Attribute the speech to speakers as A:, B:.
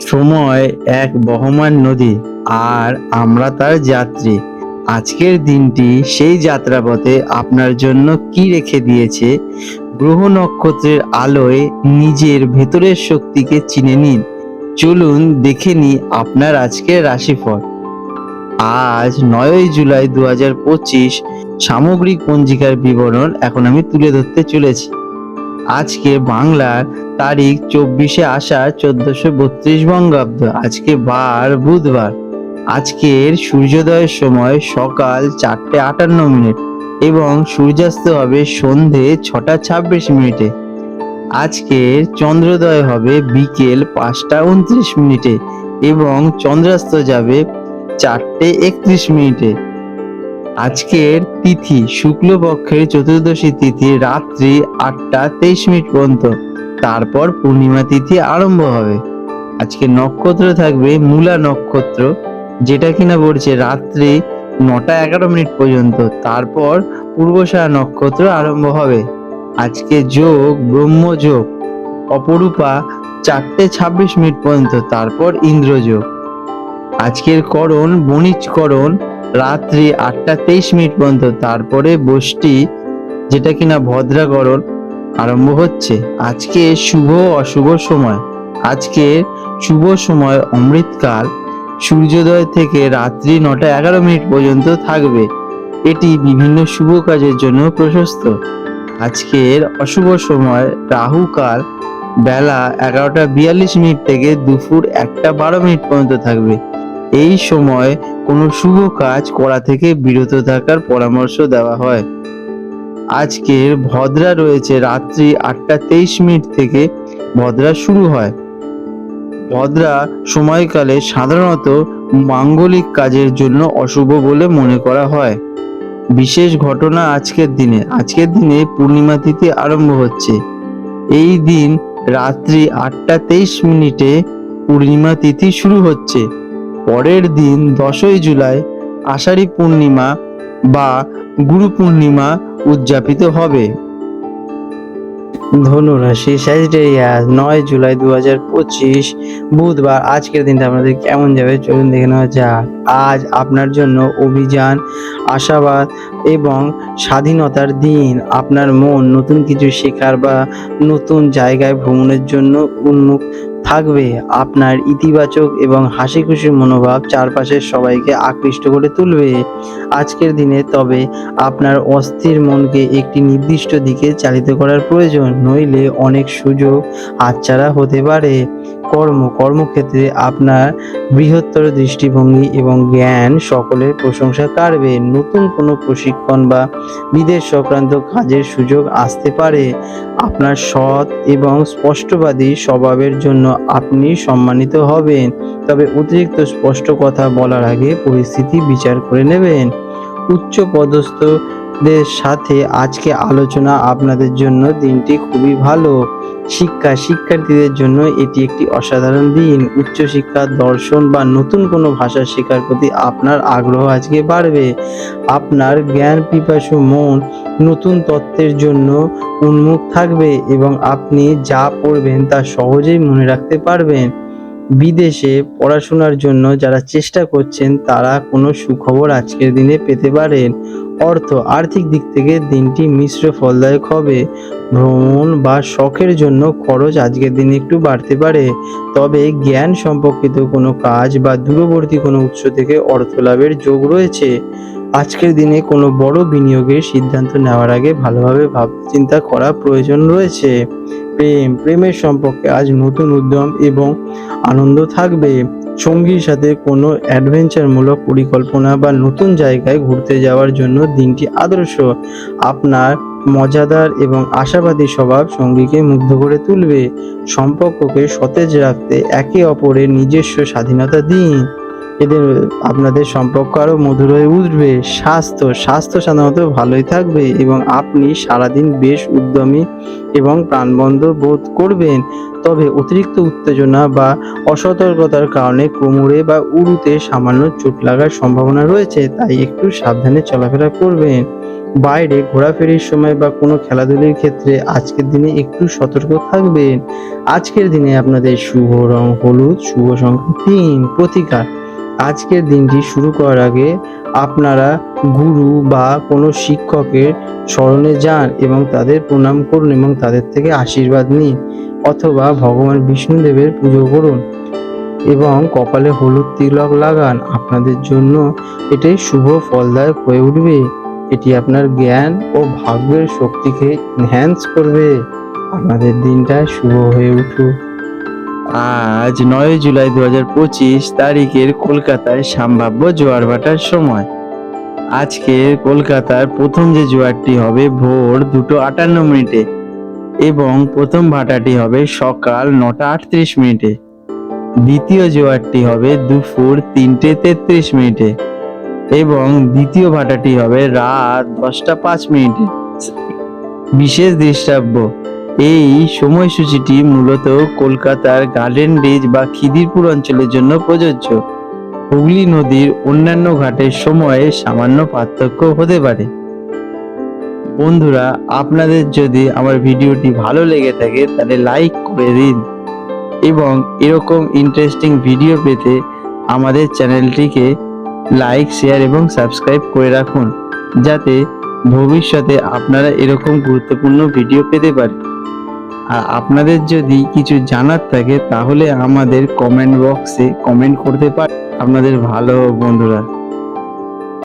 A: সময় এক বহমান নদী আর আমরা তার যাত্রী। আজকের দিনটি সেই যাত্রাপথে আপনার জন্য কি রেখে দিয়েছে? গ্রহ নক্ষত্রের আলোয় নিজের ভেতরের শক্তিকে চিনে নিন। চলুন দেখে নি আপনার আজকের রাশিফল। আজ নয়ই জুলাই দু হাজার পঁচিশ, সামগ্রিক পঞ্জিকার বিবরণ এখন আমি তুলে ধরতে চলেছি। আজকে বাংলার তারিখ চব্বিশে আষাঢ় চোদ্দশো বত্রিশ বঙ্গাব্দ। আজকে বার বুধবার। আজকের সূর্যোদয়ের সময় সকাল চারটে আটান্ন মিনিট এবং সূর্যাস্ত হবে সন্ধে ছটা ছাব্বিশ মিনিটে। আজকের চন্দ্রোদয় হবে বিকেল পাঁচটা উনত্রিশ মিনিটে এবং চন্দ্রাস্ত যাবে চারটে একত্রিশ মিনিটে। আজকের তিথি শুক্লপক্ষের চতুর্দশী তিথি রাত্রি আটটা তেইশ মিনিট পর্যন্ত। তারপর পূর্ণিমা তিথি আরম্ভ হবে। আজকে নক্ষত্র থাকবে মূলা নক্ষত্র, যেটা কিনা পড়ছে রাত্রি নটা এগারো মিনিট পর্যন্ত। তারপর পূর্বশায়া নক্ষত্র আরম্ভ হবে। আজকে যোগ ব্রহ্মযোগ অপরূপা চারটে ছাব্বিশ মিনিট পর্যন্ত। তারপর ইন্দ্রযোগ আজকের করণ বণিজকরণ রাত্রি আটটা তেইশ মিনিট পর্যন্ত। তারপরে বষ্টি, যেটা কিনা ভদ্রাকরণ আরম্ভ হচ্ছে। আজকে শুভ অশুভ সময়। আজকে শুভ সময় অমৃতকাল। সূর্যোদয় থেকে রাত্রি নটা এগারো মিনিট পর্যন্ত থাকবে। এটি বিভিন্ন শুভ কাজের জন্য প্রশস্ত। আজকের অশুভ সময় রাহুকাল। বেলা এগারোটা বিয়াল্লিশ মিনিট থেকে দুপুর একটা বারো মিনিট পর্যন্ত থাকবে। এই সময় কোনো শুভ কাজ করা থেকে বিরত থাকার পরামর্শ দেওয়া হয়। আজকের ভদ্রা রয়েছে রাত্রি আটটা তেইশ মিনিট থেকে ভদ্রা শুরু হয়। ভদ্রা সময়কালে সাধারণত মাঙ্গলিক কাজের জন্য অশুভ বলে মনে করা হয়। বিশেষ ঘটনা আজকের দিনে। আজকের দিনে পূর্ণিমা তিথি আরম্ভ হচ্ছে। এই দিন রাত্রি আটটা তেইশ মিনিটে পূর্ণিমা তিথি শুরু হচ্ছে। পরের দিন দশই জুলাই আষাঢ়ী পূর্ণিমা বা গুরু পূর্ণিমা উদযাপিত হবে। ধনুরাশি স্যাজিটেরিয়াস নয় জুলাই দু হাজার পঁচিশ, বুধবার। আজকের দিনটা আপনাদের কেমন যাবে চলুন দেখে নেওয়া যাক। আজ আপনার জন্য অভিযান, আশাবাদ এবং স্বাধীনতার দিন। আপনার মন নতুন কিছু শেখার বা নতুন জায়গায় ভ্রমণের জন্য উন্মুখ থাকবে। আপনার ইতিবাচক এবং হাসি খুশি মনোভাব চারপাশের সবাইকে আকৃষ্ট করে তুলবে। আজকের দিনে তবে আপনার অস্থির মনকে একটি নির্দিষ্ট দিকে চালিত করার প্রয়োজন, নইলে অনেক সুযোগ হাতছাড়া হতে পারে। কর্ম, কর্মক্ষেত্রে আপনার বৃহত্তর দৃষ্টিভঙ্গি এবং জ্ঞান সকলের প্রশংসা কাড়বে। নতুন কোনো প্রশিক্ষণ বা বিদেশ সংক্রান্ত কাজের সুযোগ আসতে পারে। আপনার সৎ এবং স্পষ্টবাদী স্বভাবের জন্য আপনি সম্মানিত হবেন। তবে অতিরিক্ত স্পষ্ট কথা বলার আগে পরিস্থিতি বিচার করে নেবেন। উচ্চ পদস্থদের সাথে আজকে আলোচনা আপনাদের জন্য দিনটি খুবই ভালো। শিক্ষা শিক্ষার্থীদের জন্য এটি একটি অসাধারণ দিন। উচ্চশিক্ষা, দর্শন বা নতুন কোনো ভাষা শেখার প্রতি আপনার আগ্রহ আজকে বাড়বে। আপনার জ্ঞান, পিপাসু মন নতুন তত্ত্বের জন্য উন্মুখ থাকবে এবং আপনি যা পড়বেন তা সহজেই মনে রাখতে পারবেন। বিদেশে পড়াশোনার জন্য যারা চেষ্টা করছেন তারা কোনো সুখবর আজকের দিনে পেতে পারেন। অর্থ আর্থিক দিক থেকে দিনটি মিশ্র ফলদায়ক হবে। ভ্রমণ বা শখের জন্য খরচ আজকের দিনে একটু বাড়তে পারে। তবে জ্ঞান সম্পর্কিত কোনো কাজ বা দূরবর্তী কোনো উৎস থেকে অর্থ লাভের যোগ রয়েছে। আজকের দিনে কোনো বড় বিনিয়োগের সিদ্ধান্ত নেওয়ার আগে ভালোভাবে ভাবচিন্তা করা প্রয়োজন রয়েছে। প্রেম, প্রেমের সম্পর্কে আজ নতুন উদ্যম এবং আনন্দ থাকবে। সঙ্গীর সাথে কোনো অ্যাডভেঞ্চারমূলক পরিকল্পনা বা নতুন জায়গায় ঘুরতে যাওয়ার জন্য দিনটি আদর্শ। আপনার মজাদার এবং আশাবাদী স্বভাব সঙ্গীকে মুগ্ধ করে তুলবে। সম্পর্ককে সতেজ রাখতে একে অপরের নিজস্ব স্বাধীনতা দিন। এদের আপনাদের সম্পর্ক আরও মধুর হয়ে উঠবে। স্বাস্থ্য স্বাস্থ্য সাধারণত ভালোই থাকবে এবং আপনি সারাদিন বেশ উদ্যমী এবং প্রাণবন্ধ বোধ করবেন। তবে অতিরিক্ত উত্তেজনা বা অসতর্কতার কারণে কোমরে বা উড়ুতে সামান্য চোট লাগার সম্ভাবনা রয়েছে, তাই একটু সাবধানে চলাফেরা করবেন। বাইরে ঘোরাফেরির সময় বা কোনো খেলাধুলির ক্ষেত্রে আজকের দিনে একটু সতর্ক থাকবেন। আজকের দিনে আপনাদের শুভ রং হলুদ, শুভ সংখ্যা তিন, প্রতিকার। আজকের দিনটি শুরু করার আগে আপনারা গুরু বা কোনো শিক্ষকের স্মরণে যান এবং তাদের প্রণাম করুন এবং তাদের থেকে আশীর্বাদ নিন অথবা ভগবান বিষ্ণুদেবের পুজো করুন এবং কপালে হলুদ তিলক লাগান। আপনাদের জন্য এটাই শুভ ফলদায়ক হয়ে উঠবে। এটি আপনার জ্ঞান ও ভাগ্যের শক্তিকে এনহ্যান্স করবে। আপনাদের দিনটা শুভ হয়ে উঠুক। আজ নয় জুলাই দু পঁচিশ তারিখের কলকাতায় সম্ভাব্য জোয়ার ভাটার সময়। আজকে কলকাতার প্রথম যে জোয়ারটি হবে ভোর দুটো আটান্ন মিনিটে এবং প্রথম ভাটাটি হবে সকাল নটা আটত্রিশ মিনিটে। দ্বিতীয় জোয়ারটি হবে দুপুর তিনটে তেত্রিশ মিনিটে এবং দ্বিতীয় ভাটাটি হবে রাত দশটা পাঁচ মিনিটে। বিশেষ দৃষ্টাব্য এই সময়সূচিটি মূলত কলকাতার গার্ডেন রিজ বা খিদিরপুর অঞ্চলের জন্য প্রযোজ্য। হুগলি নদীর অন্যান্য ঘাটের সময়ে সামান্য পার্থক্য হতে পারে। বন্ধুরা, আপনাদের যদি আমার ভিডিওটি ভালো লেগে থাকে, তাহলে লাইক করে দিন এবং এরকম ইন্টারেস্টিং ভিডিও পেতে আমাদের চ্যানেলটিকে লাইক, শেয়ার এবং সাবস্ক্রাইব করে রাখুন, যাতে ভবিষ্যতে আপনারা এরকম গুরুত্বপূর্ণ ভিডিও পেতে পারেন। আর আপনাদের যদি কিছু জানার থাকে, তাহলে আমাদের কমেন্ট বক্সে কমেন্ট করতে পারেন আপনাদের ভালো বন্ধুরা।